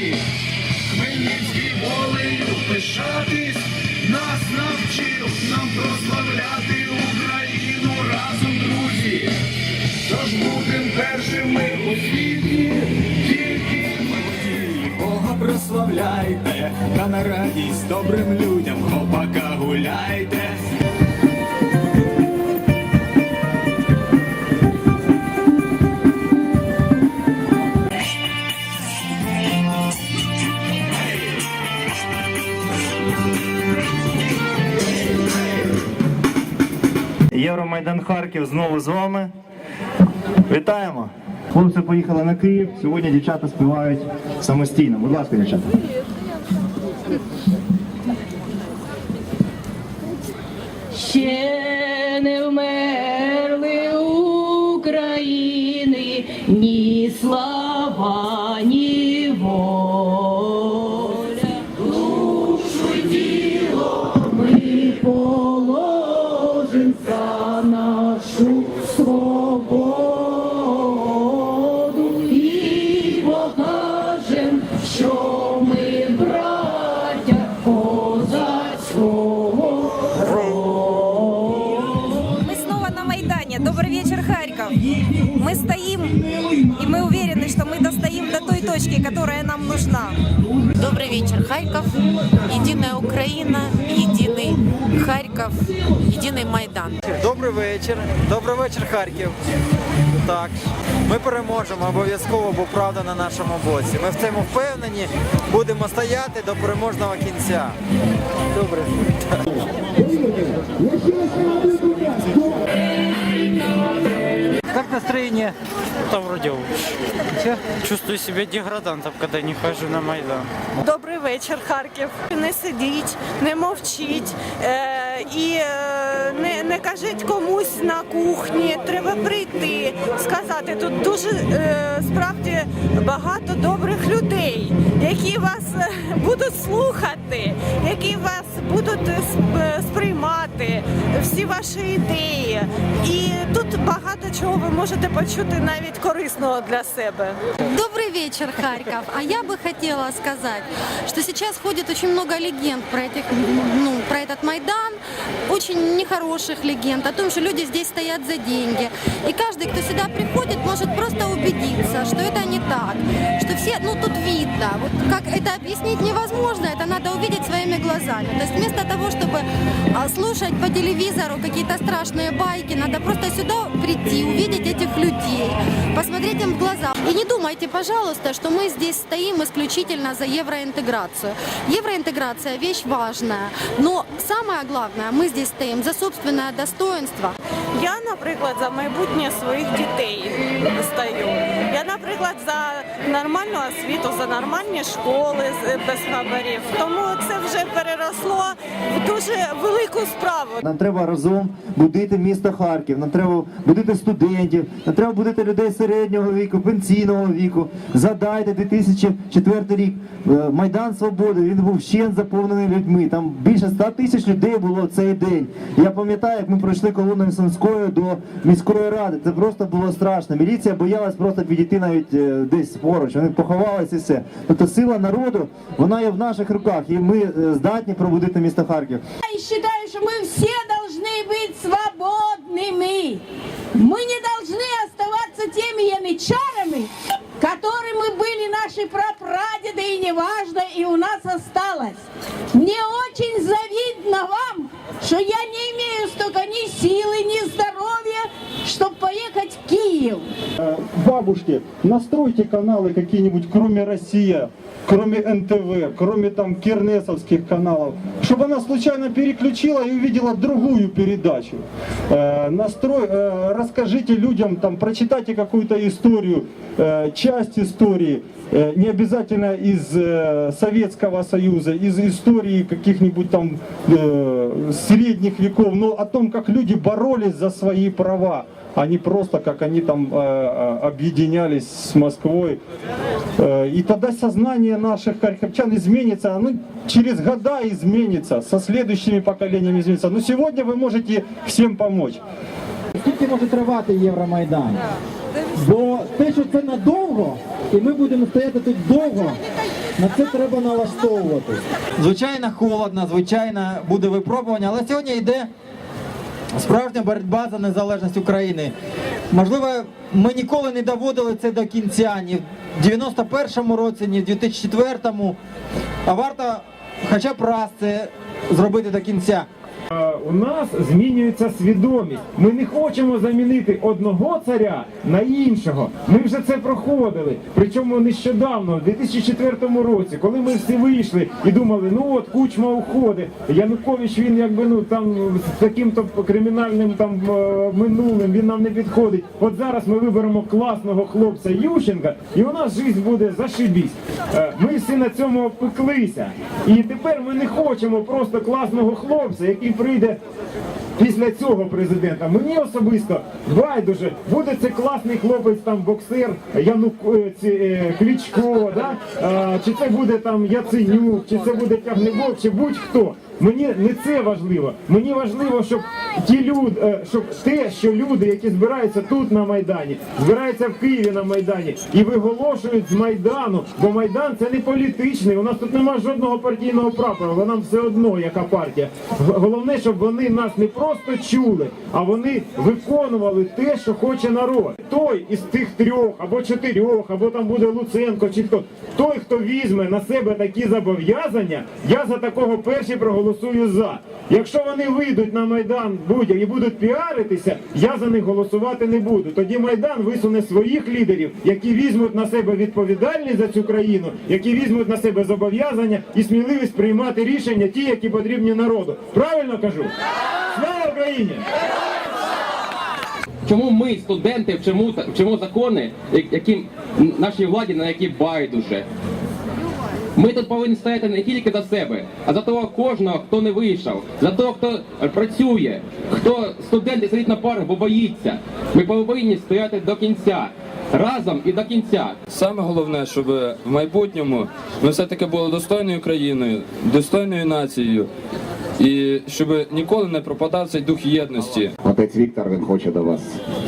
друзі, Хмельницький волею пишатись, нас навчив нам прославляти Україну разом, друзі. Тож будем першими у світі, тільки ми. Бога прославляйте, та на радість добрим людям, хлопака гуляйте. Євромайдан Харків знову з вами. Вітаємо! Хлопці поїхали на Київ. Сьогодні дівчата співають самостійно. Будь ласка, дівчата. Ще не вмерли України ні слава, нужна. Добрый вечер, Харьков. Единая Украина, единый Харьков, единый Майдан. Добрий вечір. Добрий вечір, Харків. Так, ми переможемо обов'язково, бо правда на нашому боці. Ми в цьому впевнені. Будемо стояти до переможного кінця. Добре. Как настроение? Там вроде лучше. Чувствую себя деградантом, когда не хожу на Майдан. Добрий вечір, Харків. Не сидіть, не мовчіть е, і е, не, не кажіть комусь на кухні. Треба прийти, сказати. Тут дуже е, справді багато добрих людей, які вас е, будуть слухати, які вас будуть е, сп- сприймати, всі ваші ідеї. І тут багато чого ви можете почути навіть корисного для себе. Добрый вечер, Харьков. А я бы хотела сказать, что сейчас ходит очень много легенд про, этих, ну, про этот Майдан, очень нехороших легенд, о том, что люди здесь стоят за деньги. И каждый, кто сюда приходит, может просто убедиться, что это не так, что все, ну тут видно, вот как это объяснить невозможно, это надо увидеть своими глазами. То есть вместо того, чтобы а, слушать по телевизору какие-то страшные байки, надо просто сюда прийти, увидеть этих людей, посмотреть им в глаза. И не думайте, пожалуйста, что мы здесь стоим исключительно за евроинтеграцию. Евроинтеграция – вещь важная, но самое главное, мы здесь стоим за собственное достоинство. Я, наприклад, за майбутнє своїх дітей стою. Я, наприклад, за нормальну освіту, за нормальні школи без хабарів. Тому це вже переросло в дуже велику справу. Нам треба разом будити місто Харків, нам треба будити студентів, нам треба будити людей середнього віку, пенсійного віку. Задайте 2004 рік. Е, Майдан Свободи, він був ще заповнений людьми. Там більше 100 тисяч людей було цей день. Я пам'ятаю, як ми пройшли колоною Сумською до міської ради. Це просто було страшно. Міліція боялась просто підійти навіть е, десь поруч. Вони поховалися і все. Тобто сила народу, вона є в наших руках, і ми е, здатні пробудити місто Харків. Я считаю, что мы все должны быть свободными. Мы не должны оставаться теми янычарами, которыми были наши прапрадеды, и неважно, и у нас осталось. Мне очень завидно вам, что я не имею столько ни силы, ни здоровья, чтобы поехать в Киев. бабушки, настройте каналы какие-нибудь, кроме Россия, кроме НТВ, кроме там кернесовских каналов, чтобы она случайно переключила и увидела другую передачу. Э, настрой, э, расскажите людям, там, прочитайте какую-то историю, э, часть истории, э, не обязательно из э, Советского Союза, из истории каких-нибудь там э, средних веков, но о том, как люди боролись за свои права а не просто как они там э, э, объединялись с Москвой. Э, и тогда сознание наших харьковчан изменится, оно через года изменится, со следующими поколениями изменится. Но сегодня вы можете всем помочь. Скільки може тривати Євромайдан? Бо те, що це надовго, і ми будемо стояти тут довго, На це треба налаштовувати. Звичайно, холодно, звичайно, буде випробування, але сьогодні йде справжня боротьба за незалежність України. Можливо, ми ніколи не доводили це до кінця, ні в 91-му році, ні в 2004-му. А варто хоча б раз це зробити до кінця. У нас змінюється свідомість. Ми не хочемо замінити одного царя на іншого. Ми вже це проходили. Причому нещодавно, в 2004 році, коли ми всі вийшли і думали, ну от кучма уходить. Янукович він якби ну там з таким то кримінальним там е, минулим він нам не підходить. От зараз ми виберемо класного хлопця Ющенка, і у нас життя буде зашибісь. Е, Ми всі на цьому опеклися. І тепер ми не хочемо просто класного хлопця, який прийде після цього президента. Мені особисто байдуже, буде це класний хлопець, там боксер Янук е, ці, е, Кличко, да? а, чи це буде там Яценюк, чи це буде Тягнебок, чи будь-хто. Мені не це важливо. Мені важливо, щоб ті люди, щоб те, що люди, які збираються тут на майдані, збираються в Києві на майдані і виголошують з майдану, бо майдан це не політичний. У нас тут немає жодного партійного прапора, бо нам все одно, яка партія. Головне, щоб вони нас не просто чули, а вони виконували те, що хоче народ. Той із тих трьох або чотирьох, або там буде Луценко, чи хто той, хто візьме на себе такі зобов'язання, я за такого перший проголосую за. Якщо вони вийдуть на майдан будь і будуть піаритися, я за них голосувати не буду. Тоді майдан висуне своїх лідерів, які візьмуть на себе відповідальність за цю країну, які візьмуть на себе зобов'язання і сміливість приймати рішення, ті, які потрібні народу. Правильно кажу? Україні! Чому ми, студенти, вчимо, вчимо закони, я- яким нашій владі на які байдуже? Ми тут повинні стояти не тільки за себе, а за того кожного, хто не вийшов, за того, хто працює, хто студент і сидить на парах, бо боїться. Ми повинні стояти до кінця, разом і до кінця. Саме головне, щоб в майбутньому ми все-таки були достойною країною, достойною нацією, і щоб ніколи не пропадав цей дух єдності. Отець Віктор він хоче до вас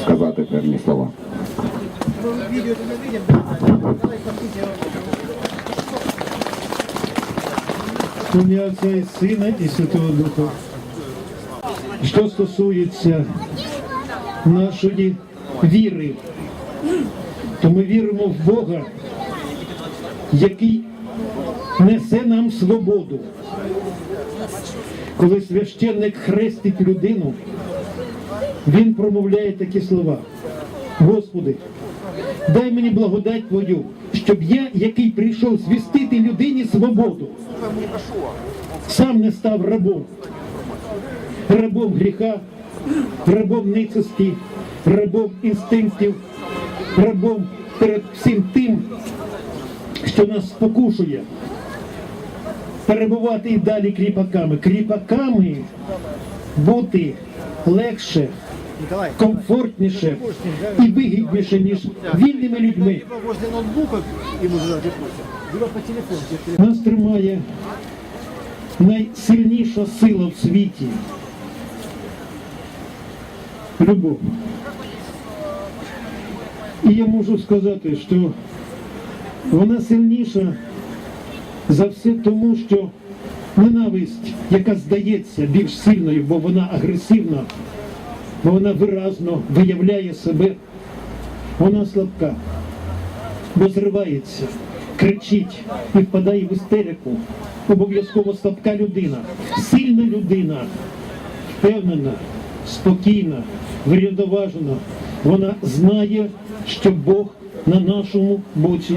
сказати певні слова. Ім'я Отця і Сина і Святого Духа. Що стосується нашої віри, то ми віримо в Бога, який несе нам свободу. Коли священник хрестить людину, він промовляє такі слова. Господи, дай мені благодать Твою, щоб я, який прийшов звістити людині свободу, сам не став рабом, рабом гріха, рабом ницості, рабом інстинктів, рабом перед всім тим, що нас спокушує. Перебувати і далі кріпаками. Кріпаками бути легше, комфортніше і вигідніше, ніж вільними людьми. Нас тримає найсильніша сила в світі. Любов. І я можу сказати, що вона сильніша за все тому, що ненависть, яка здається більш сильною, бо вона агресивна, бо вона виразно виявляє себе, вона слабка, бо зривається, кричить і впадає в істерику. Обов'язково слабка людина, сильна людина, впевнена, спокійна, врядоважена. Вона знає, що Бог на нашому боці.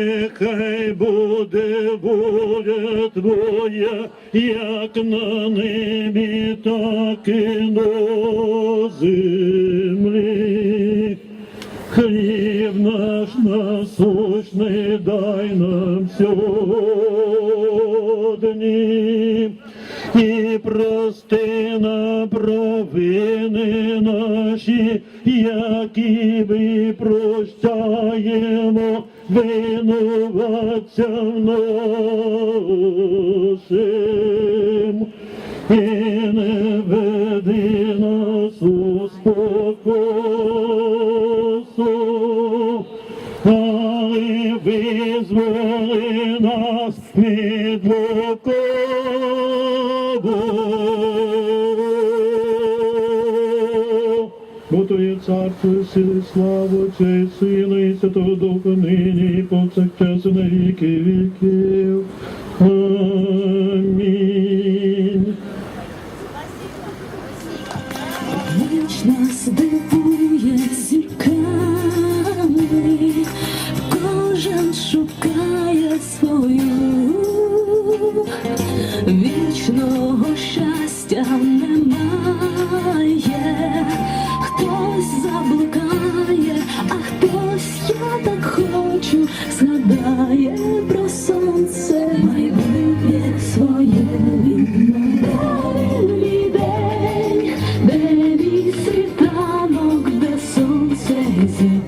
буде воля Твоя, як на небі, так і на землі. Хліб наш насущний дай нам сьогодні, і прости на провини наші, які ми прощаємо винуватцям нашим. І не веди нас у спокусу, але визволи нас від царство, сили, слава Отця і Сина, Святого Духа, нині, і повсякчас, і на віки віків. Амінь. Ніч нас кожен шукає свою, сонце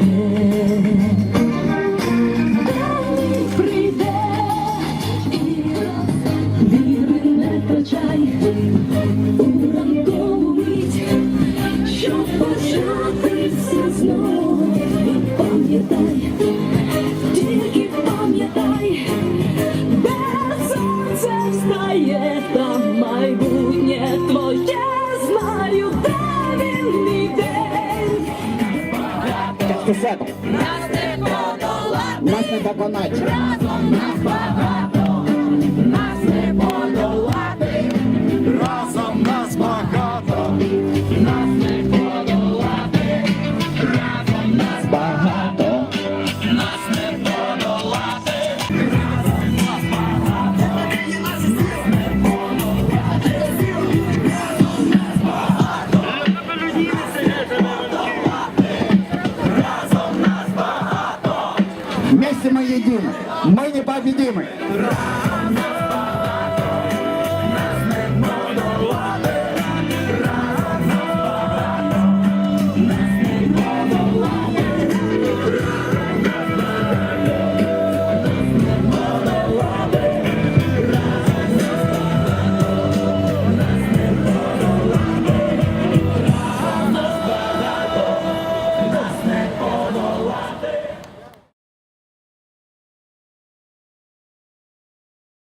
Нас не подолати, нас не доконати. Разом нас багато,